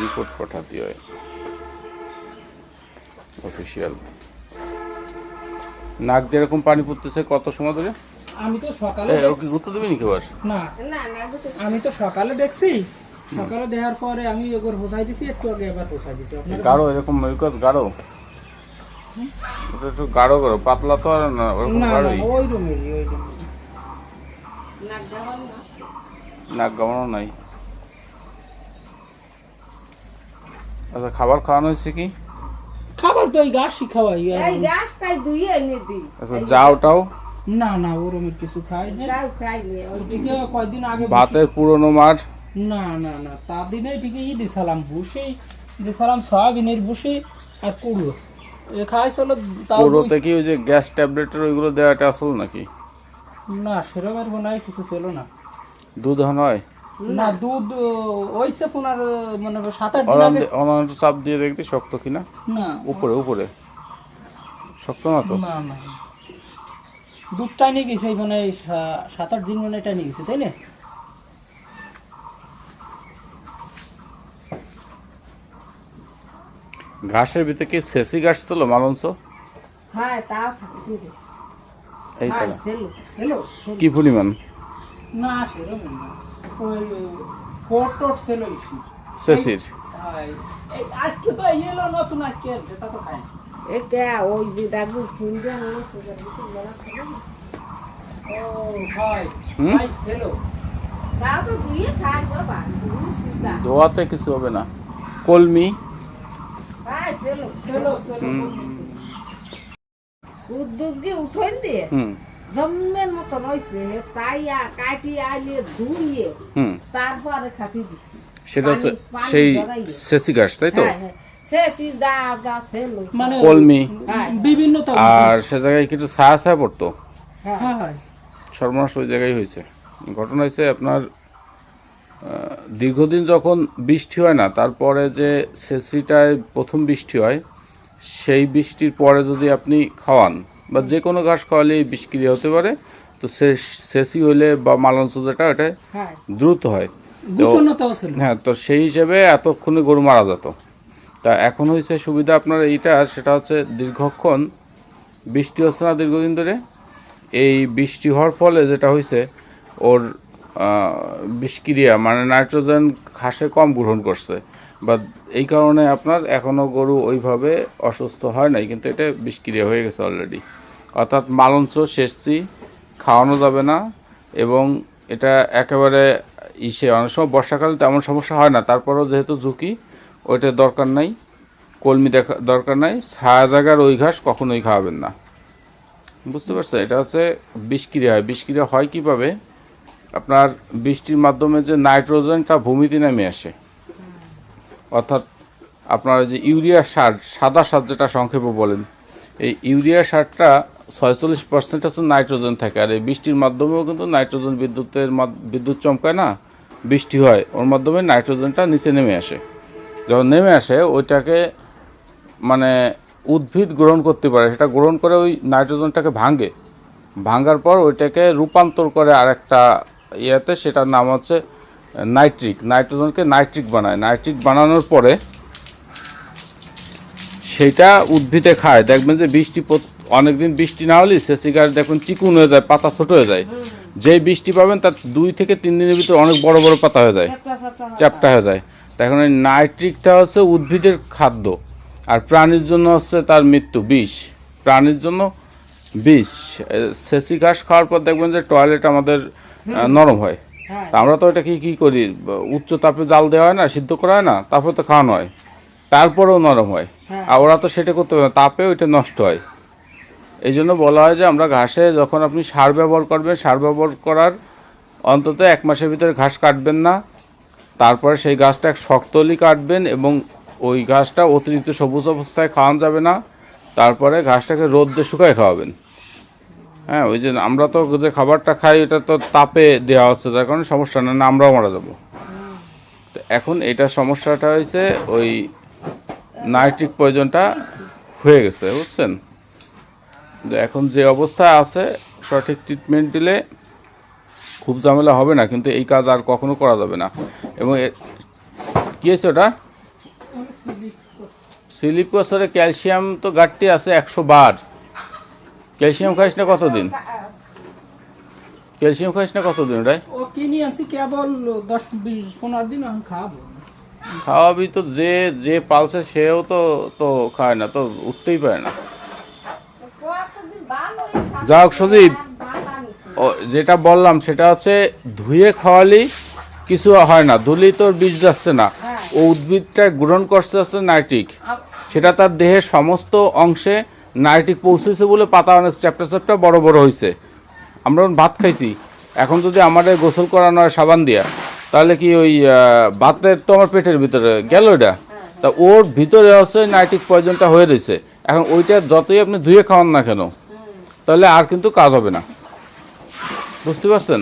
Report পাঠাতে হয়। Official নাক দিয়ে এরকম পানি পড়তেছে কত সময় ধরে? আমি তো সকালে কি গুরুত্ব দেবে নাকি আবার? না। না না দুটো আমি তো সকালে দেখছি। সকালে দেখার পরে আমি একবার পোষাই দিছি একটু আগে এবার পোষাই দিছি। আপনার গাঢ় এরকম মিউকাস গাঢ়? ওটা একটু গাঢ় করো পাতলা তো আর না ওরকম না না গাঢ়ই? ওই রুমেরই ওই রুমেরই। নাক দেওয়ার না? নাক গামানো নাই। আচ্ছা খাবার খাওয়ানো হয়েছে কি? খাবার তো ওই গাছ শিখাওয়াই এই গাছ তাই দুই এনে দি আচ্ছা যাওটাও? না না ও রুমের কিছু খাই না যাও খাইলে ওই ওইদিকে কয়দিন আগে ভাতের পুরনো মার? না না না তার দিনে ঠিক ই দিছিলাম ভুসি দিছিলাম সয়াবিনের ভুসি আর কুড়ো এ খাইছিল তাও দুই- পুরোতে কি ওই যে গ্যাস ট্যাবলেটের ওইগুলো দেওয়াটা আসল নাকি? না সেরমের বোনায় কিছু ছিল না। দুধ হয় না দুধ ওইসে পুনার মানে সাত আট দিন আগে অনন্ত চাপ দিয়ে দেখতে শক্ত কিনা? না। উপরে উপরে। শক্ত না তো? না না। দুধ টাইনে গেছে এই মানে সাত আট দিন মানে টাইনে গেছে তাই না? ঘাসের ভিতরে কি সেসি ঘাস ছিল মালঞ্চ? তাও থাকতে এই তো কি পরিমাণ? না সেরকম না। টোট ছিল ইস্যু সেসির আজকে তো এলো নতুন আজকে সেটা তো খাই না। এ কে ওই যে দাগু ফুল দিয়ে না সুগার দিতে বলা ছিল না। ও ভাই ভাই ছিল। তাও তো দুইয়ে খাই বাবা ধোয়াতে কিছু হবে না। কলমি। খাই ছিল। ছিল ছিল উদ্যোগ দিয়ে উঠোন দিয়ে? হুম। জম্মের মতন হয়েছে তাই আর কাটি ধুইয়ে হুম। তারপরে খাটি দিছি। সেটা সেই সেসি ঘাস তাই তো? হ্যাঁ, হ্যাঁ। মানে কলমি। হ্যাঁ, বিভিন্ন আর সে জায়গায় কিছু ছায়া ছায়া পড়তো? হ্যাঁ। হ্যাঁ হ্যাঁ। সর্বনাশ ওই জায়গায় হয়েছে। ঘটনা হয়েছে আপনার দীর্ঘদিন যখন বৃষ্টি হয় না তারপরে যে সেসিটায় প্রথম বৃষ্টি হয় সেই বৃষ্টির পরে যদি আপনি খাওয়ান বা যে কোনো ঘাস খাওয়ালে বিষক্রিয়া হতে পারে। তো সেসি হইলে বা মালঞ্চ যেটা এটা হ্যাঁ। দ্রুত হয়। তো হ্যাঁ তো সেই হিসেবে এতক্ষণে গরু মারা যেত। তা এখন হয়েছে সুবিধা আপনার এইটা সেটা হচ্ছে দীর্ঘক্ষণ বৃষ্টি হচ্ছে না দীর্ঘদিন ধরে। এই বৃষ্টি হওয়ার ফলে যেটা হয়েছে ওর বিষক্রিয়া মানে নাইট্রোজেন ঘাসে কম গ্রহণ করছে। বা এই কারণে আপনার এখনও গরু ওইভাবে অসুস্থ হয় নাই, কিন্তু এটা বিষক্রিয়া হয়ে গেছে অলরেডি অর্থাৎ মালঞ্চ শেষছি খাওয়ানো যাবে না, এবং এটা একেবারে ইসে, অনেক সময় বর্ষাকালে তেমন সমস্যা হয় না, তারপরেও যেহেতু ঝুঁকি ওইটার দরকার নাই, কলমি দেখা, দরকার নাই, ছায়া জায়গার ওই ঘাস কখনোই খাওয়াবেন না। বুঝতে পারছেন? এটা হচ্ছে বিষক্রিয়া হয়। বিষক্রিয়া হয় কীভাবে? আপনার বৃষ্টির মাধ্যমে যে নাইট্রোজেনটা ভূমিতে নেমে আসে। অর্থাৎ আপনার যে ইউরিয়া সার, সাদা সার যেটা সংক্ষেপে বলেন, এই ইউরিয়া সারটা ছয়চল্লিশ পার্সেন্ট হচ্ছে নাইট্রোজেন থাকে, আর এই বৃষ্টির মাধ্যমেও কিন্তু নাইট্রোজেন বিদ্যুতের বিদ্যুৎ চমকায় না, বৃষ্টি হয়, ওর মাধ্যমে নাইট্রোজেনটা নিচে নেমে আসে। যখন নেমে আসে, ওইটাকে মানে উদ্ভিদ গ্রহণ করতে পারে, সেটা গ্রহণ করে ওই নাইট্রোজেনটাকে ভাঙে। ভাঙার পর ওইটাকে রূপান্তর করে আরেকটা ইয়েতে, সেটার নাম হচ্ছে নাইট্রিক নাইট্রোজেনকে নাইট্রিক বানায়। নাইট্রিক বানানোর পরে সেটা উদ্ভিদে খায়। দেখবেন যে বৃষ্টি অনেকদিন বৃষ্টি না হলে সে সিগারেট দেখবেন চিকুন হয়ে যায় পাতা ছোট হয়ে যায়। যেই বৃষ্টি পাবেন তার দুই থেকে তিন দিনের ভিতরে অনেক বড় বড় পাতা হয়ে যায় চ্যাপটা হয়। যায়। এখন এই নাইট্রিকটা হচ্ছে উদ্ভিদের খাদ্য আর প্রাণীর জন্য হচ্ছে তার মৃত্যু বিষ। প্রাণীর জন্য বিষ। সেসি ঘাস খাওয়ার পর দেখবেন যে টয়লেট আমাদের নরম হয়। আমরা তো এটা কি কি করি? উচ্চ তাপে জাল দেওয়া হয় না সিদ্ধ করা হয় না? তারপর তো খাওয়ানো হয়। তারপরেও নরম হয়। হ্যাঁ। আর ওরা তো সেটা করতে পারে না তাপে ওইটা নষ্ট হয়। এই জন্য বলা হয় যে আমরা ঘাসে যখন আপনি সার ব্যবহার করবেন সার ব্যবহার করার অন্তত এক মাসের ভিতরে ঘাস কাটবেন না। তারপরে সেই গাছটা এক শক্তলি কাটবেন এবং ওই গাছটা অতিরিক্ত সবুজ অবস্থায় খাওয়ানো যাবে না। তারপরে ঘাসটাকে রোদ্রে শুকায় খাওয়াবেন। হ্যাঁ ওই যে আমরা তো যে খাবারটা খাই এটা তো তাপে দেওয়া হচ্ছে তার কারণে সমস্যা না না আমরাও মারা যাব। তো এখন এটা সমস্যাটা হয়েছে ওই নাইট্রিক পয়জনটা হয়ে গেছে বুঝছেন? এখন যে অবস্থায় আছে সঠিক ট্রিটমেন্ট দিলে খুব ঝামেলা হবে না কিন্তু এই কাজ আর কখনো করা যাবে না। এবং কি হয়েছে ওটা? স্লিপ ক্যালসিয়াম তো ঘাটতি আছে একশো বার। ক্যালসিয়াম খাইস না কতদিন? ক্যালসিয়াম খাইস না কতদিন ওটাই ও কিনে আনছি কেবল দশ বিশ পনেরো দিন আমি খাব। খাওয়াবি তো যে যে পালছে সেও তো তো খায় না তো উঠতেই পারে না। যাক, সজীব। ও যেটা বললাম সেটা হচ্ছে ধুয়ে খাওয়ালি কিছু হয় না ধুলি তোর বীজ যাচ্ছে না। হ্যাঁ। ও উদ্ভিদটা গ্রহণ করতে হচ্ছে নাইট্রিক। সেটা তার দেহের সমস্ত অংশে নাইট্রিক পৌঁছেছে বলে পাতা অনেক চ্যাপটা চ্যাপটা বড় বড় হয়েছে আমরা ভাত খাইছি। এখন যদি আমাদের গোসল করানো হয় সাবান দিয়া, তাহলে কি ওই ভাতের তো আমার পেটের ভিতরে গেল এটা। তা ওর ভিতরে হচ্ছে নাইট্রিক পয়জনটা হয়ে রয়েছে এখন ওইটা যতই আপনি ধুয়ে খাওয়ান না কেন, তাহলে আর কিন্তু কাজ হবে না। বুঝতে পারছেন?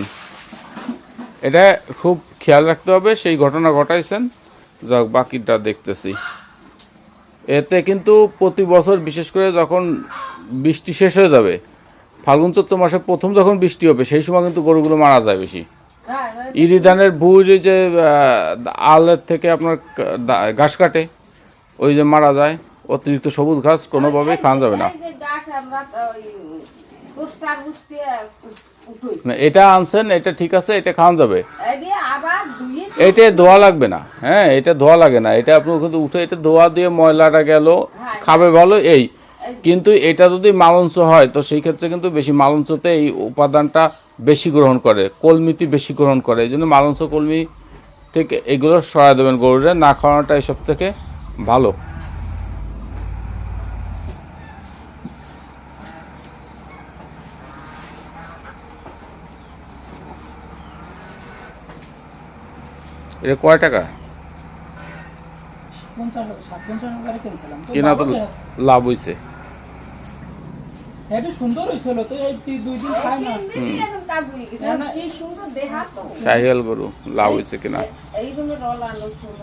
এটা খুব খেয়াল রাখতে হবে, সেই ঘটনা ঘটাইছেন। যাক, বাকিটা দেখতেছি। এতে কিন্তু প্রতি বছর বিশেষ করে যখন বৃষ্টি শেষ হয়ে যাবে ফাল্গুন চৈত্র মাসে প্রথম যখন বৃষ্টি হবে সেই সময় কিন্তু গরুগুলো মারা যায় বেশি হ্যাঁ, হ্যাঁ। ইরি ধানের যে আহ, আলের থেকে আপনার ঘাস কাটে ওই যে মারা যায় অতিরিক্ত সবুজ ঘাস কোনোভাবেই খাওয়া যাবে না না, এটা আনছেন এটা ঠিক আছে এটা খাওয়া যাবে। এটা ধোয়া লাগবে না হ্যাঁ এটা ধোয়া লাগে না। এটা আপনি কিন্তু উঠে এটা ধোয়া দিয়ে ময়লাটা গেল খাবে ভালো এই। কিন্তু এটা যদি মালঞ্চ হয় তো সেই ক্ষেত্রে কিন্তু বেশি মালঞ্চতে এই উপাদানটা বেশি গ্রহণ করে কলমিতি বেশি গ্রহণ করে। এই জন্য মালঞ্চ কলমি থেকে এগুলো সরাই দেবেন গরুরে না খাওয়ানোটা এইসব থেকে ভালো এটা কয় টাকা পঞ্চান্ন সাত পঞ্চান্ন করে কিনছিলাম তো কিনা তো বাবা, লাভ হইছে এটা সুন্দর হয়েছিল তো এই তুই দুই দিন খাই না তিন দিনই এখন কাজ হয়ে গেছে। না, না। কি সুন্দর দেহাতো। শাহিয়াল গরু লাভ হইছে কিনা রুমের অলানো ছোট।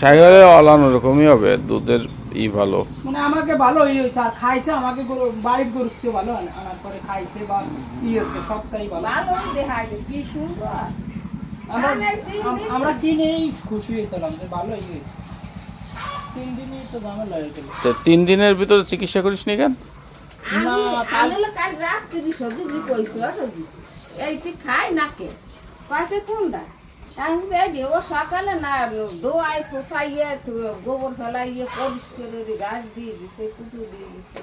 শাহিওয়ালে অলানো রকমই হবে দুধের ই ভালো মানে আমাকে ভালো ই হয়েছে আর খাইছে আমাকে গরু বাড়ির গরু ভালো আনার পরে খাইছে বা ই হচ্ছে সবটাই ভালো ভালোই দেখাইছে, কি সুন্দর। আমরা আমরা কিনেই খুশি হয়েছিলাম যে ভালো ই হয়েছে। তিন দিনই তো ঝামেলা হয়ে গেল তো তিন দিনের ভিতরে চিকিৎসা করিস নি কেন? না, আমি কাল- কাল রাত্রি সবজি কইছো সবজি এই তুই খাই নাকে কয়েকে কোনটা? আমি বেডি ও সকালে না দোয়াই ফোসাইয়ে গোবর ফেলাইয়ে পরিষ্কার করে গাছ দিয়ে দিছে কুটু দিয়ে দিছে।